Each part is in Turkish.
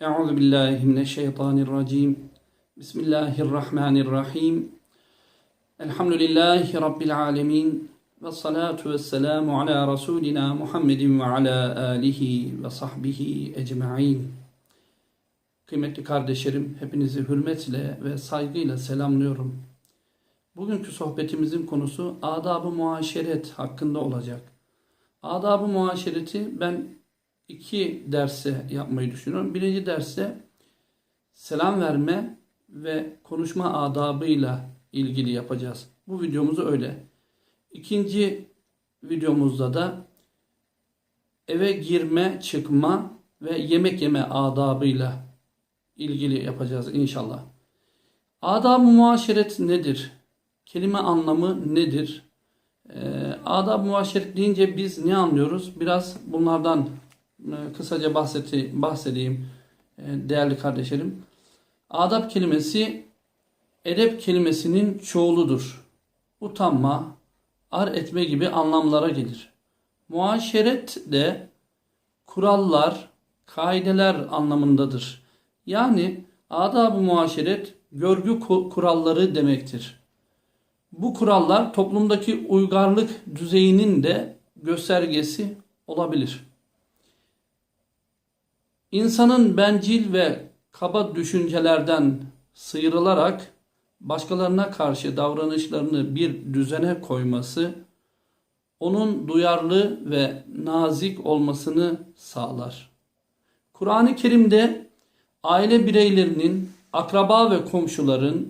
Euzu billahi mineşşeytanirracim. Bismillahirrahmanirrahim. Elhamdülillahi rabbil alamin. Ve salatu vesselamu ala rasulina Muhammedin ve ala alihi ve sahbihi ecmaîn. Kıymetli kardeşlerim, hepinizi hürmetle ve saygıyla selamlıyorum. Bugünkü sohbetimizin konusu adab-ı muaşeret hakkında olacak. Adab-ı muaşereti ben iki derse yapmayı düşünüyorum. Birinci derste selam verme ve konuşma adabıyla ilgili yapacağız. Bu videomuzu öyle. İkinci videomuzda da eve girme, çıkma ve yemek yeme adabıyla ilgili yapacağız inşallah. Adab-ı muaşeret nedir? Kelime anlamı nedir? Ee, adab-ı muaşeret deyince biz ne anlıyoruz? Biraz bunlardan kısaca bahseti, bahsedeyim e, değerli kardeşlerim. Adab kelimesi edep kelimesinin çoğuludur. Utanma, ar etme gibi anlamlara gelir. Muaşeret de kurallar, kaideler anlamındadır. Yani adab-ı muaşeret görgü kuralları demektir. Bu kurallar toplumdaki uygarlık düzeyinin de göstergesi olabilir. İnsanın bencil ve kaba düşüncelerden sıyrılarak başkalarına karşı davranışlarını bir düzene koyması onun duyarlı ve nazik olmasını sağlar. Kur'an-ı Kerim'de aile bireylerinin, akraba ve komşuların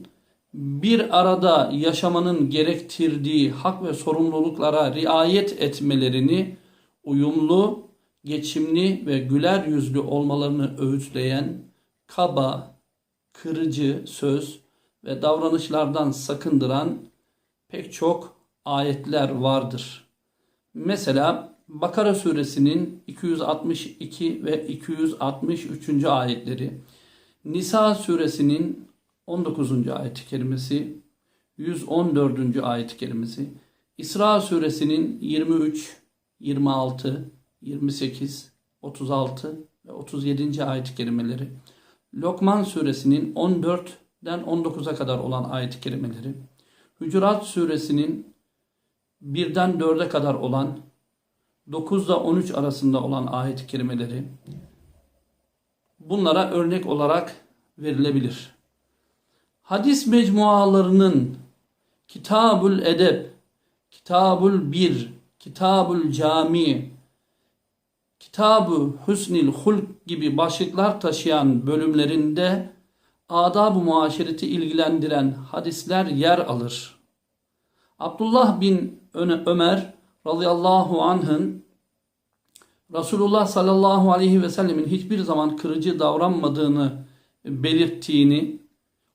bir arada yaşamanın gerektirdiği hak ve sorumluluklara riayet etmelerini uyumlu geçimli ve güler yüzlü olmalarını öğütleyen kaba, kırıcı söz ve davranışlardan sakındıran pek çok ayetler vardır. Mesela Bakara suresinin 262 ve 263. ayetleri, Nisa suresinin 19. ayet-i kerimesi, 114. ayet-i kerimesi, İsra suresinin 23, 26, 28, 36 ve 37. ayet-i kerimeleri, Lokman suresinin 14'den 19'a kadar olan ayet-i kerimeleri, Hücurat suresinin 1'den 4'e kadar olan 9 ile 13 arasında olan ayet-i kerimeleri bunlara örnek olarak verilebilir. Hadis mecmualarının Kitabul Edeb, Kitabul Bir, Kitabul Cami, Kitab-ı Hüsnil Hulk gibi başlıklar taşıyan bölümlerinde adab-ı muaşereti ilgilendiren hadisler yer alır. Abdullah bin Ömer radıyallahu anh'ın Resulullah sallallahu aleyhi ve sellemin hiçbir zaman kırıcı davranmadığını belirttiğini,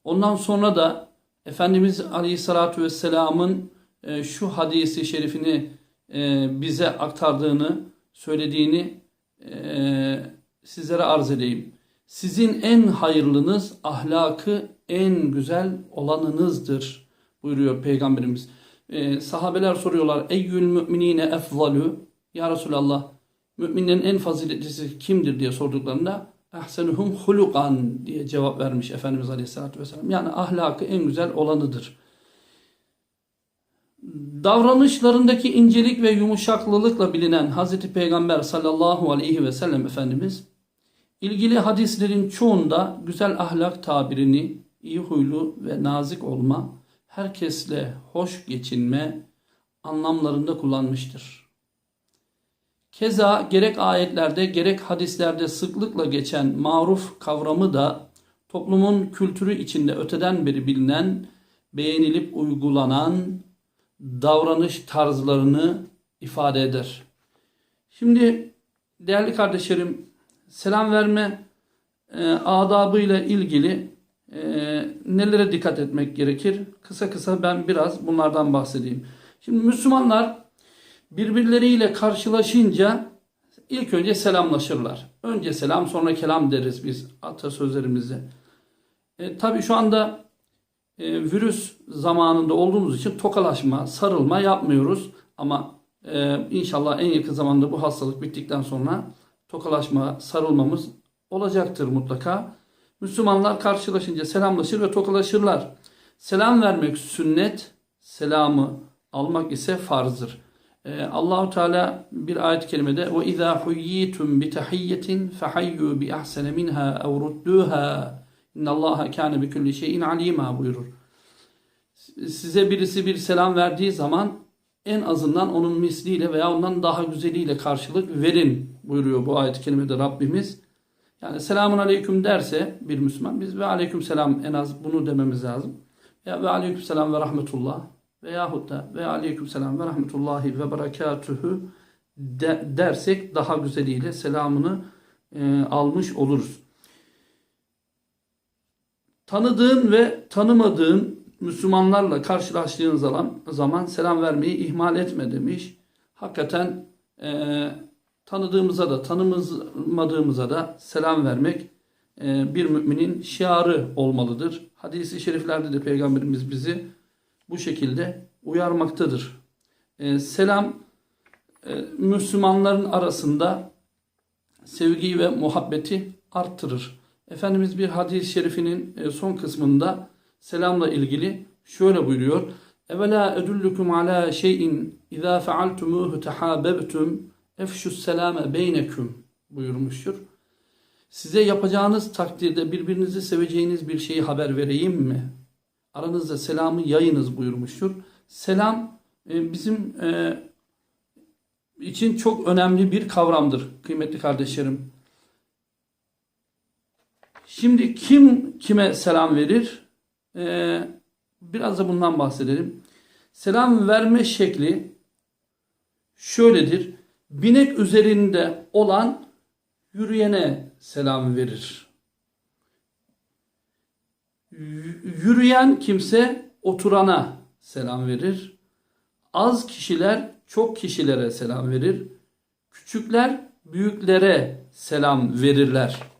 ondan sonra da Efendimiz aleyhissalatu vesselamın e, şu hadisi şerifini e, bize aktardığını söylediğini e, sizlere arz edeyim. Sizin en hayırlınız ahlakı en güzel olanınızdır buyuruyor Peygamberimiz. E, sahabeler soruyorlar Eyyül müminine efzalu Ya Resulallah müminlerin en faziletlisi kimdir diye sorduklarında ahsenuhum hulukan diye cevap vermiş Efendimiz Aleyhisselatü Vesselam. Yani ahlakı en güzel olanıdır davranışlarındaki incelik ve yumuşaklılıkla bilinen Hazreti Peygamber sallallahu aleyhi ve sellem Efendimiz ilgili hadislerin çoğunda güzel ahlak tabirini iyi huylu ve nazik olma, herkesle hoş geçinme anlamlarında kullanmıştır. Keza gerek ayetlerde gerek hadislerde sıklıkla geçen maruf kavramı da toplumun kültürü içinde öteden beri bilinen, beğenilip uygulanan davranış tarzlarını ifade eder. Şimdi değerli kardeşlerim selam verme e, adabıyla ilgili e, nelere dikkat etmek gerekir? Kısa kısa ben biraz bunlardan bahsedeyim. Şimdi Müslümanlar birbirleriyle karşılaşınca ilk önce selamlaşırlar. Önce selam sonra kelam deriz biz atasözlerimizde. E, tabii şu anda e, virüs zamanında olduğumuz için tokalaşma, sarılma yapmıyoruz. Ama e, inşallah en yakın zamanda bu hastalık bittikten sonra tokalaşma, sarılmamız olacaktır mutlaka. Müslümanlar karşılaşınca selamlaşır ve tokalaşırlar. Selam vermek sünnet, selamı almak ise farzdır. Ee, Allahu Teala bir ayet-i kerimede ve izâ huyyitum bi tahiyyetin fehayyu bi ahsene minha ev innallaha kâne bi kulli şeyin alîmâ buyurur. Size birisi bir selam verdiği zaman en azından onun misliyle veya ondan daha güzeliyle karşılık verin buyuruyor bu ayet-i kerimede Rabbimiz. Yani selamun aleyküm derse bir Müslüman biz ve aleyküm selam en az bunu dememiz lazım. Ya ve aleyküm selam ve rahmetullah veyahut da ve aleyküm selam ve rahmetullahi ve berekatühü de, dersek daha güzeliyle selamını e, almış oluruz. Tanıdığın ve tanımadığın Müslümanlarla karşılaştığın zaman, zaman selam vermeyi ihmal etme demiş. Hakikaten e, tanıdığımıza da tanımadığımıza da selam vermek e, bir müminin şiarı olmalıdır. Hadisi şeriflerde de Peygamberimiz bizi bu şekilde uyarmaktadır. E, selam e, Müslümanların arasında sevgiyi ve muhabbeti arttırır. Efendimiz bir hadis-i şerifinin e, son kısmında selamla ilgili şöyle buyuruyor. Evela edullukum ala şeyin izâ fealtumuhu tehabebtum efşus selame beyneküm buyurmuştur. Size yapacağınız takdirde birbirinizi seveceğiniz bir şeyi haber vereyim mi? Aranızda selamı yayınız buyurmuştur. Selam e, bizim e, için çok önemli bir kavramdır kıymetli kardeşlerim. Şimdi kim kime selam verir? Ee, biraz da bundan bahsedelim. Selam verme şekli şöyledir. Binek üzerinde olan yürüyene selam verir. Yürüyen kimse oturana selam verir. Az kişiler çok kişilere selam verir. Küçükler büyüklere selam verirler.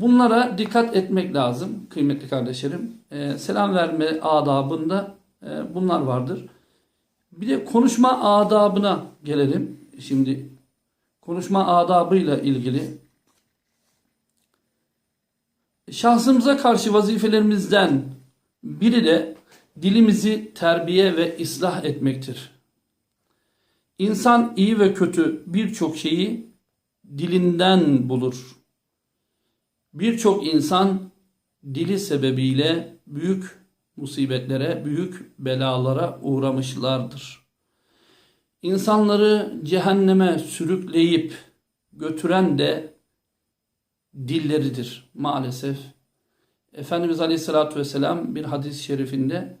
Bunlara dikkat etmek lazım kıymetli kardeşlerim. Ee, selam verme adabında e, bunlar vardır. Bir de konuşma adabına gelelim. Şimdi konuşma adabıyla ilgili şahsımıza karşı vazifelerimizden biri de dilimizi terbiye ve ıslah etmektir. İnsan iyi ve kötü birçok şeyi dilinden bulur. Birçok insan dili sebebiyle büyük musibetlere, büyük belalara uğramışlardır. İnsanları cehenneme sürükleyip götüren de dilleridir maalesef. Efendimiz Aleyhisselatü Vesselam bir hadis-i şerifinde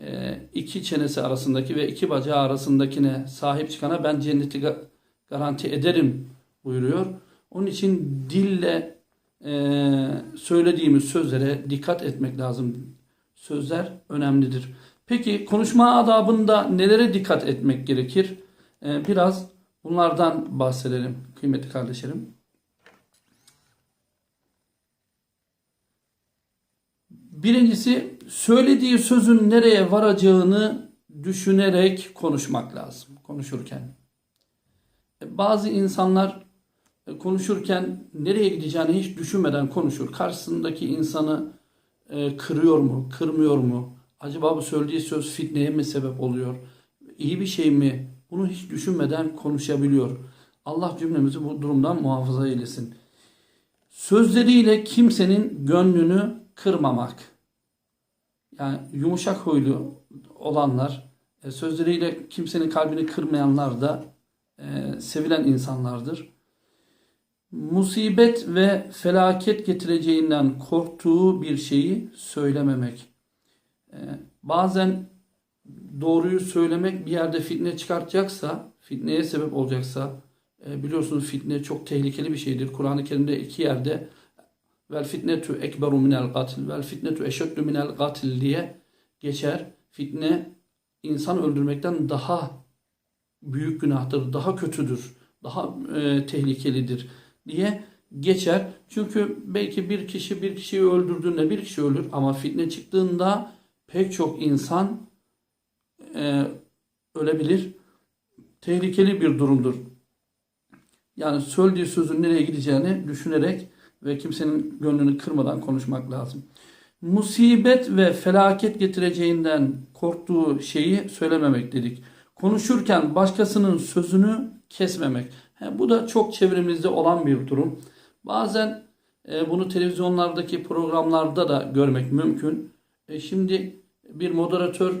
e, iki çenesi arasındaki ve iki bacağı arasındakine sahip çıkana ben cenneti garanti ederim buyuruyor. Onun için dille söylediğimiz sözlere dikkat etmek lazım. Sözler önemlidir. Peki konuşma adabında nelere dikkat etmek gerekir? E, biraz bunlardan bahsedelim kıymetli kardeşlerim. Birincisi söylediği sözün nereye varacağını düşünerek konuşmak lazım konuşurken. Bazı insanlar konuşurken nereye gideceğini hiç düşünmeden konuşur. Karşısındaki insanı e, kırıyor mu, kırmıyor mu? Acaba bu söylediği söz fitneye mi sebep oluyor? İyi bir şey mi? Bunu hiç düşünmeden konuşabiliyor. Allah cümlemizi bu durumdan muhafaza eylesin. Sözleriyle kimsenin gönlünü kırmamak. Yani yumuşak huylu olanlar, e, sözleriyle kimsenin kalbini kırmayanlar da e, sevilen insanlardır musibet ve felaket getireceğinden korktuğu bir şeyi söylememek. Ee, bazen doğruyu söylemek bir yerde fitne çıkartacaksa, fitneye sebep olacaksa, e, biliyorsunuz fitne çok tehlikeli bir şeydir. Kur'an-ı Kerim'de iki yerde vel fitnetu ekberu minel katil vel fitnetu eşeddu minel katil diye geçer. Fitne insan öldürmekten daha büyük günahtır, daha kötüdür, daha e, tehlikelidir diye geçer. Çünkü belki bir kişi bir kişiyi öldürdüğünde bir kişi ölür ama fitne çıktığında pek çok insan e, ölebilir. Tehlikeli bir durumdur. Yani söylediği sözün nereye gideceğini düşünerek ve kimsenin gönlünü kırmadan konuşmak lazım. Musibet ve felaket getireceğinden korktuğu şeyi söylememek dedik. Konuşurken başkasının sözünü kesmemek. Bu da çok çevremizde olan bir durum. Bazen e, bunu televizyonlardaki programlarda da görmek mümkün. E, şimdi bir moderatör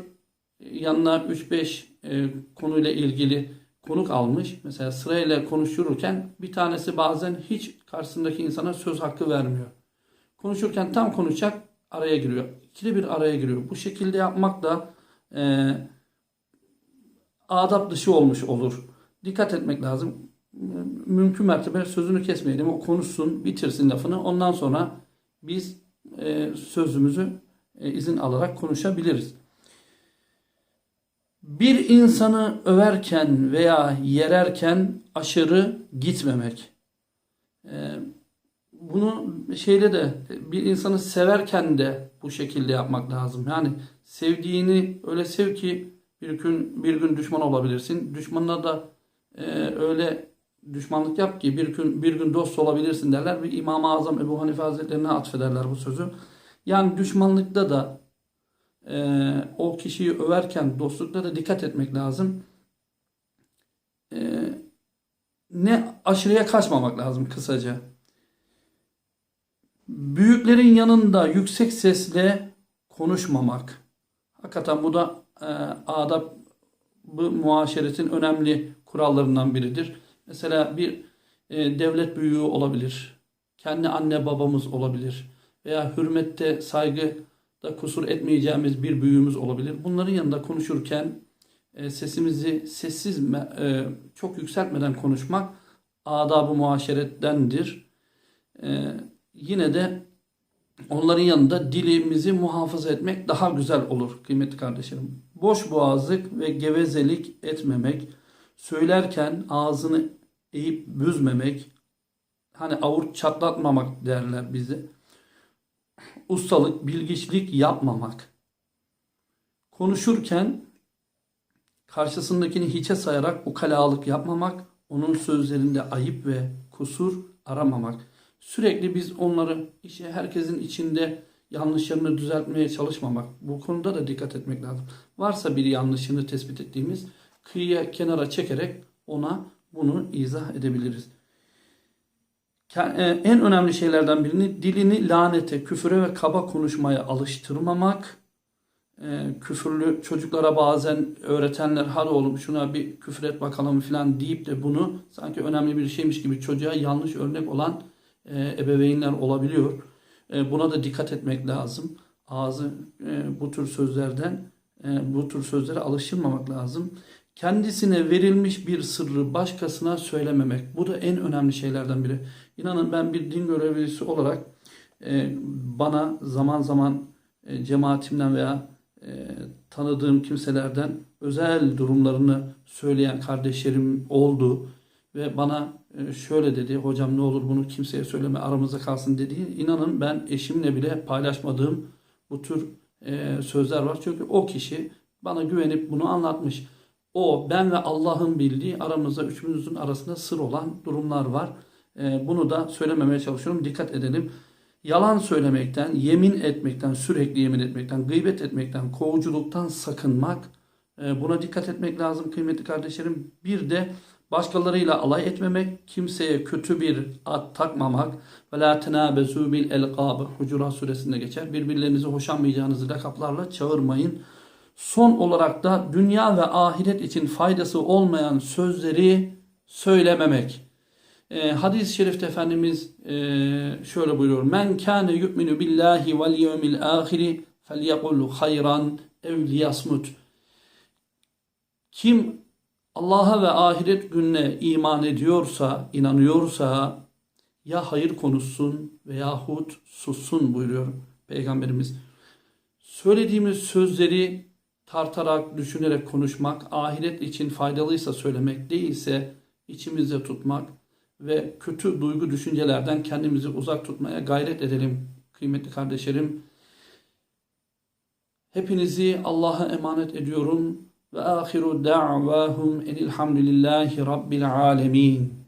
yanına 3-5 e, konuyla ilgili konuk almış. Mesela sırayla konuşurken bir tanesi bazen hiç karşısındaki insana söz hakkı vermiyor. Konuşurken tam konuşacak araya giriyor. İkili bir araya giriyor. Bu şekilde yapmak da e, adap dışı olmuş olur. Dikkat etmek lazım. Mümkün mertebe sözünü kesmeyelim. O konuşsun, bitirsin lafını. Ondan sonra biz e, sözümüzü e, izin alarak konuşabiliriz. Bir insanı överken veya yererken aşırı gitmemek. Ee, bunu şeyle de bir insanı severken de bu şekilde yapmak lazım. Yani sevdiğini öyle sev ki bir gün bir gün düşman olabilirsin. Düşmanına da e, öyle düşmanlık yap ki bir gün bir gün dost olabilirsin derler ve İmam-ı Azam Ebu Hanife Hazretlerine atfederler bu sözü. Yani düşmanlıkta da e, o kişiyi överken dostlukta da dikkat etmek lazım. E, ne aşırıya kaçmamak lazım kısaca. Büyüklerin yanında yüksek sesle konuşmamak. Hakikaten bu da e, adab bu muaşeretin önemli kurallarından biridir. Mesela bir e, devlet büyüğü olabilir. Kendi anne babamız olabilir. Veya hürmette, saygı da kusur etmeyeceğimiz bir büyüğümüz olabilir. Bunların yanında konuşurken e, sesimizi sessiz e, çok yükseltmeden konuşmak adab-ı muaşerettendir. E, yine de onların yanında dilimizi muhafaza etmek daha güzel olur kıymetli kardeşlerim. Boş boğazlık ve gevezelik etmemek, söylerken ağzını eğip büzmemek, hani avurt çatlatmamak derler bize ustalık, bilgiçlik yapmamak. Konuşurken karşısındakini hiçe sayarak ukalalık yapmamak, onun sözlerinde ayıp ve kusur aramamak. Sürekli biz onları işte herkesin içinde yanlışlarını düzeltmeye çalışmamak. Bu konuda da dikkat etmek lazım. Varsa bir yanlışını tespit ettiğimiz kıyıya kenara çekerek ona bunu izah edebiliriz. E, en önemli şeylerden birini dilini lanete, küfüre ve kaba konuşmaya alıştırmamak. E, küfürlü çocuklara bazen öğretenler hadi oğlum şuna bir küfür et bakalım falan deyip de bunu sanki önemli bir şeymiş gibi çocuğa yanlış örnek olan e, ebeveynler olabiliyor. buna da dikkat etmek lazım. Ağzı bu tür sözlerden bu tür sözlere alıştırmamak lazım kendisine verilmiş bir sırrı başkasına söylememek. Bu da en önemli şeylerden biri. İnanın ben bir din görevlisi olarak e, bana zaman zaman e, cemaatimden veya e, tanıdığım kimselerden özel durumlarını söyleyen kardeşlerim oldu. Ve bana e, şöyle dedi, hocam ne olur bunu kimseye söyleme aramızda kalsın dedi. İnanın ben eşimle bile paylaşmadığım bu tür e, sözler var. Çünkü o kişi bana güvenip bunu anlatmış. O, ben ve Allah'ın bildiği aramızda üçümüzün arasında sır olan durumlar var. E, bunu da söylememeye çalışıyorum. Dikkat edelim. Yalan söylemekten, yemin etmekten, sürekli yemin etmekten, gıybet etmekten, kovuculuktan sakınmak. E, buna dikkat etmek lazım kıymetli kardeşlerim. Bir de başkalarıyla alay etmemek, kimseye kötü bir ad takmamak ve la tenabezu bil elqab Hucurat suresinde geçer. Birbirlerinizi hoşlanmayacağınız lakaplarla çağırmayın. Son olarak da dünya ve ahiret için faydası olmayan sözleri söylememek. E, hadis-i şerifte Efendimiz e, şöyle buyuruyor. Men kâne yu'minu billahi vel yevmil ahiri felyekul hayran ev liyasmut. Kim Allah'a ve ahiret gününe iman ediyorsa, inanıyorsa ya hayır konuşsun veyahut sussun buyuruyor Peygamberimiz. Söylediğimiz sözleri tartarak, düşünerek konuşmak, ahiret için faydalıysa söylemek değilse içimizde tutmak ve kötü duygu düşüncelerden kendimizi uzak tutmaya gayret edelim kıymetli kardeşlerim. Hepinizi Allah'a emanet ediyorum ve ahiru da'vahum enilhamdülillahi rabbil alemin.